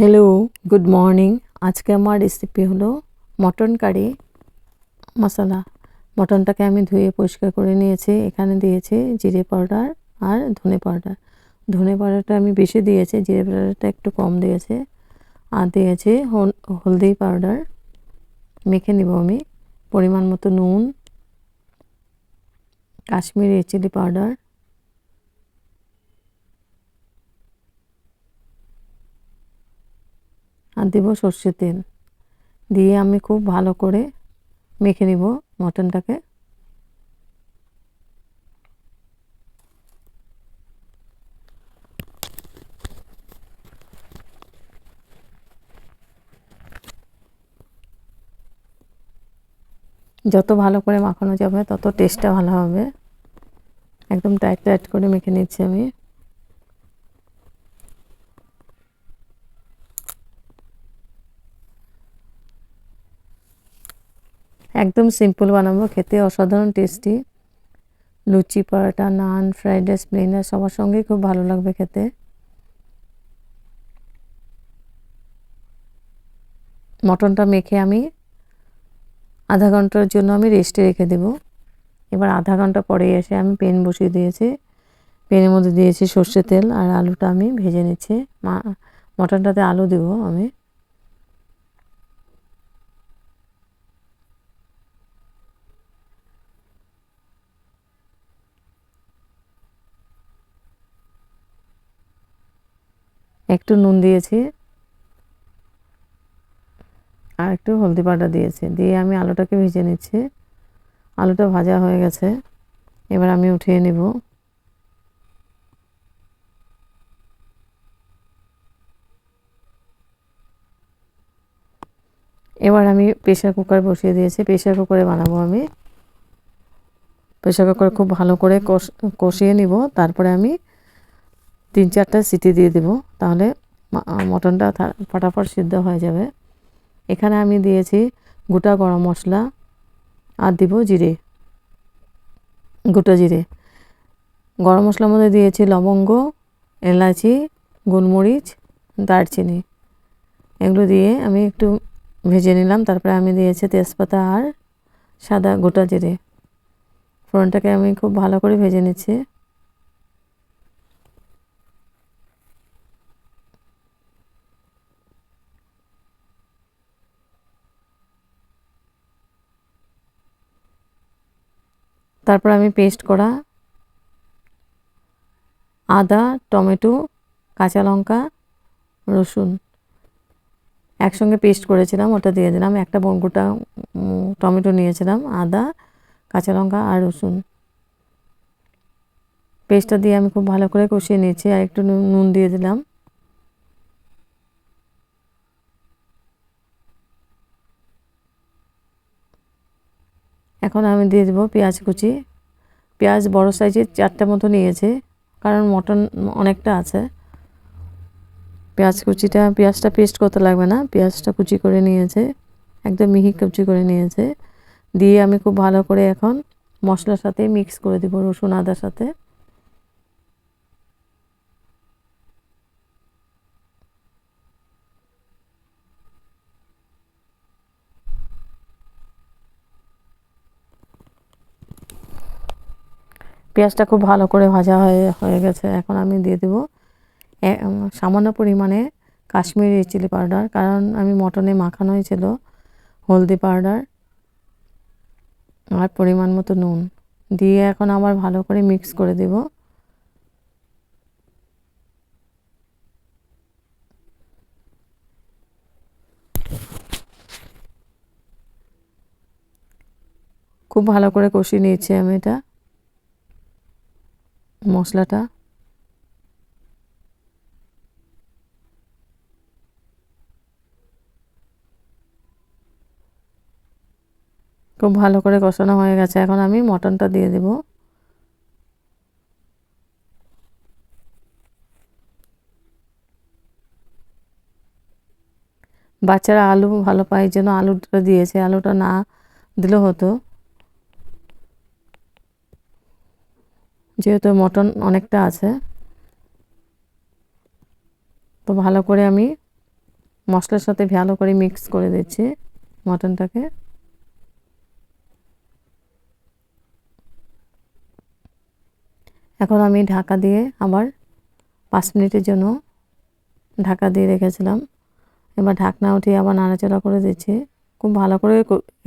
Hello good morning আজকে আমার recipe হলো মটন কারি মশলা। মটনটাকে আমি ধুয়ে পরিষ্কার করে নিয়েছি। এখানে দিয়েছি জিরে পাউডার আর ধনে পাউডার। ধনে পাউডারটা আমি বেশি দিয়েছি, জিরে পাউডারটা একটু কম দিয়েছে। আর দিয়েছি হল- হলদি পাউডার। মেখে নিব আমি। পরিমাণ মতো নুন, কাশ্মীরি চিলি পাউডার আর দেব সর্ষের তেল। দিয়ে আমি খুব ভালো করে মেখে নিব মটনটাকে। যত ভালো করে মাখানো যাবে, তত টেস্টটা ভালো হবে। একদম টাইট টাইট করে মেখে নিচ্ছি আমি। একদম সিম্পল বানাবো, খেতে অসাধারণ tasty luchi, paratha, naan fried rice plain rice সবার সঙ্গেই খুব ভালো লাগবে খেতে। মটনটা মেখে আমি আধা ঘণ্টার জন্য আমি রেস্টে রেখে দেব। এবার আধা ঘণ্টা পরে এসে আমি পেন বসিয়ে দিয়েছি। পেনের মধ্যে দিয়েছি সর্ষে তেল আর আলুটা আমি ভেজে নিচ্ছি। মা, মটনটাতে আলু দেবো আমি। একটু নুন দিয়েছি। আর একটু হলদি পাউডার দিয়েছি। দিয়ে আমি আলুটাকে ভেজে নিচ্ছি। আলুটা ভাজা হয়ে গেছে। এবার আমি উঠিয়ে নেব। এবার আমি প্রেশার কুকার বসিয়ে দিয়েছি। প্রেশার কুকারে বানাবো আমি। প্রেশার কুকার খুব ভালো করে কষিয়ে নিব। তারপরে আমি তিন চারটা সিটি দিয়ে দেব, তাহলে মটনটা ফটাফট সিদ্ধ হয়ে যাবে। এখানে আমি দিয়েছি গোটা গরম মশলা আর দিব জিরে, গোটা জিরে। গরম মশলার মধ্যে দিয়েছি লবঙ্গ, এলাচি, গোলমরিচ, দারচিনি। এগুলো দিয়ে আমি একটু ভেজে নিলাম, তারপরে আমি দিয়েছি তেজপাতা আর সাদা গোটা জিরে। ফোড়নটাকে আমি খুব ভালো করে ভেজে নিচ্ছি। তারপর আমি পেস্ট করা আদা, টমেটো, কাঁচা লঙ্কা, রসুন একসঙ্গে পেস্ট করেছিলাম, ওটা দিয়ে দিলাম। একটা গোটা টমেটো নিয়েছিলাম, আদা, কাঁচা লঙ্কা আর রসুন। পেস্টটা দিয়ে আমি খুব ভালো করে কষিয়ে নিয়েছি। আর একটু নুন দিয়ে দিলাম। এখন আমি দিয়ে দেবো পেঁয়াজ কুচি। পেঁয়াজ বড়ো সাইজের চারটে মতো নিয়েছে, কারণ মটন অনেকটা আছে। পেঁয়াজ কুচিটা, পেঁয়াজটা পেস্ট করতে লাগবে না, পেঁয়াজটা কুচি করে নিয়েছে, একদম মিহি কুচি করে নিয়েছে। দিয়ে আমি খুব ভালো করে এখন মশলার সাথে মিক্স করে দেবো রসুন আদার সাথে। পেঁয়াজটা খুব ভালো করে ভাজা হয়ে হয়ে গেছে। এখন আমি দিয়ে দেব সামান্য পরিমাণে কাশ্মীরি চিলি পাউডার, কারণ আমি মটনে মাখানোই ছিল, হলদি পাউডার আর পরিমাণ মতো নুন। দিয়ে এখন আবার ভালো করে মিক্স করে দেব। খুব ভালো করে কষিয়ে নিয়েছি আমি এটা। মশলাটা। খুব ভালো করে কষানো হয়ে গেছে। এখন আমি মটনটা দিয়ে দেব। বাচ্চারা আলু ভালো পায় জন্য আলুটা দিয়েছে। আলুটা না দিলেও হতো। যেহেতু মটন অনেকটা আছে, তো ভালো করে আমি মশলার সাথে ভালো করে মিক্স করে দিচ্ছি মটনটাকে। এখন আমি ঢাকা দিয়ে আবার পাঁচ মিনিটের জন্য ঢাকা দিয়ে রেখেছিলাম। এবার ঢাকনা উঠিয়ে আবার নাড়াচাড়া করে দিচ্ছি। খুব ভালো করে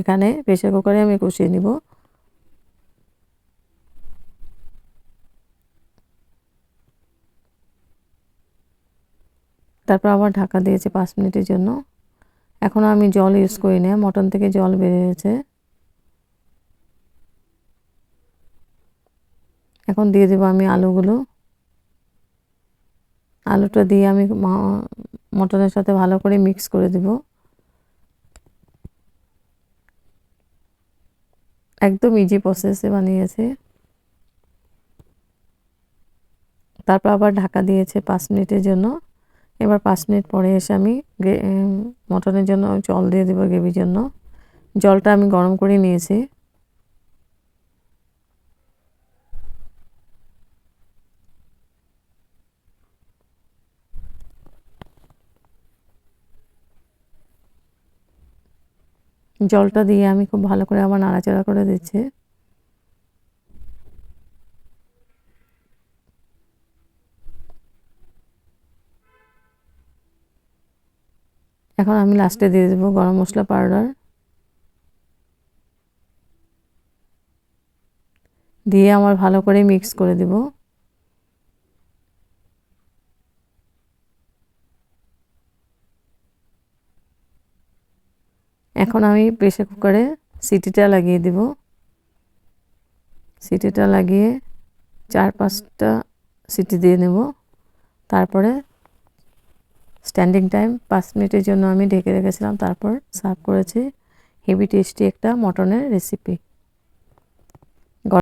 এখানে প্রেশার কুকারে আমি কষিয়ে নিব। তারপর আবার ঢাকা দিয়েছি পাঁচ মিনিটের জন্য। এখন আমি জল ইউজ করি না, মটন থেকে জল বেরিয়েছে। এখন দিয়ে দেবো আমি আলুগুলো। আলুটা দিয়ে আমি মটনের সাথে ভালো করে মিক্স করে দেব। একদম ইজি প্রসেসে বানিয়েছে। তারপর আবার ঢাকা দিয়েছে পাঁচ মিনিটের জন্য। এবার পাঁচ মিনিট পরে এসে আমি মটনের জন্য জল দিয়ে দেবো গ্রেভির জন্য। জলটা আমি গরম করে নিয়েছি। জলটা দিয়ে আমি খুব ভালো করে আবার নাড়াচাড়া করে দিচ্ছি। এখন আমি লাস্টে দিয়ে দেবো গরম মশলা পাউডার দিয়ে আমার ভালো করে মিক্স করে দেব। এখন আমি প্রেসার কুকারে সিটিটা লাগিয়ে দেব। সিটিটা লাগিয়ে চার পাঁচটা সিটি দিয়ে নেব। তারপরে স্ট্যান্ডিং টাইম পাঁচ মিনিটের জন্য আমি ঢেকে রেখেছিলাম, তারপর সার্ভ করেছি। হেভি টেস্টি একটা মটনের রেসিপি